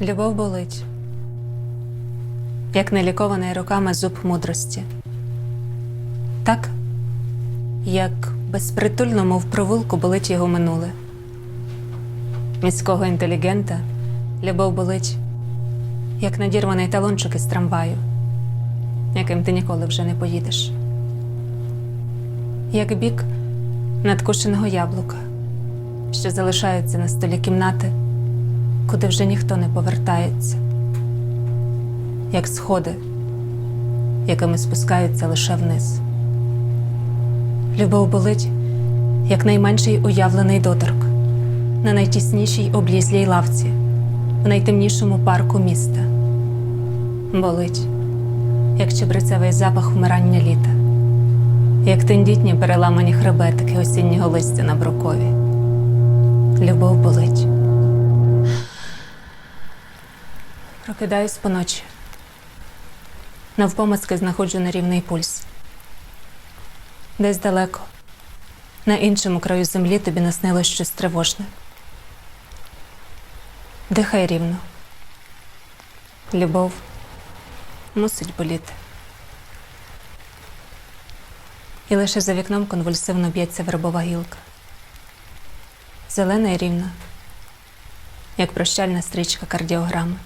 Любов болить, як нелікований руками зуб мудрості. Так, як безпритульному в провулку болить його минуле. Міського інтелігента любов болить, як надірваний талончик із трамваю, яким ти ніколи вже не поїдеш. Як бік надкушеного яблука, що залишається на столі кімнати, куди вже ніхто не повертається, як сходи, якими спускаються лише вниз. Любов болить, як найменший уявлений доторк, на найтіснішій облізлій лавці, в найтемнішому парку міста. Болить, як чебрецевий запах вмирання літа, як тендітні переламані хребетики осіннього листя на брокові. Любов болить. Прокидаюсь поночі. Навпомацки знаходжу нерівний пульс. Десь далеко, на іншому краю землі тобі наснилось щось тривожне. Дихай рівно. Любов мусить боліти. І лише за вікном конвульсивно б'ється вербова гілка. Зелена і рівна, як прощальна стрічка кардіограми.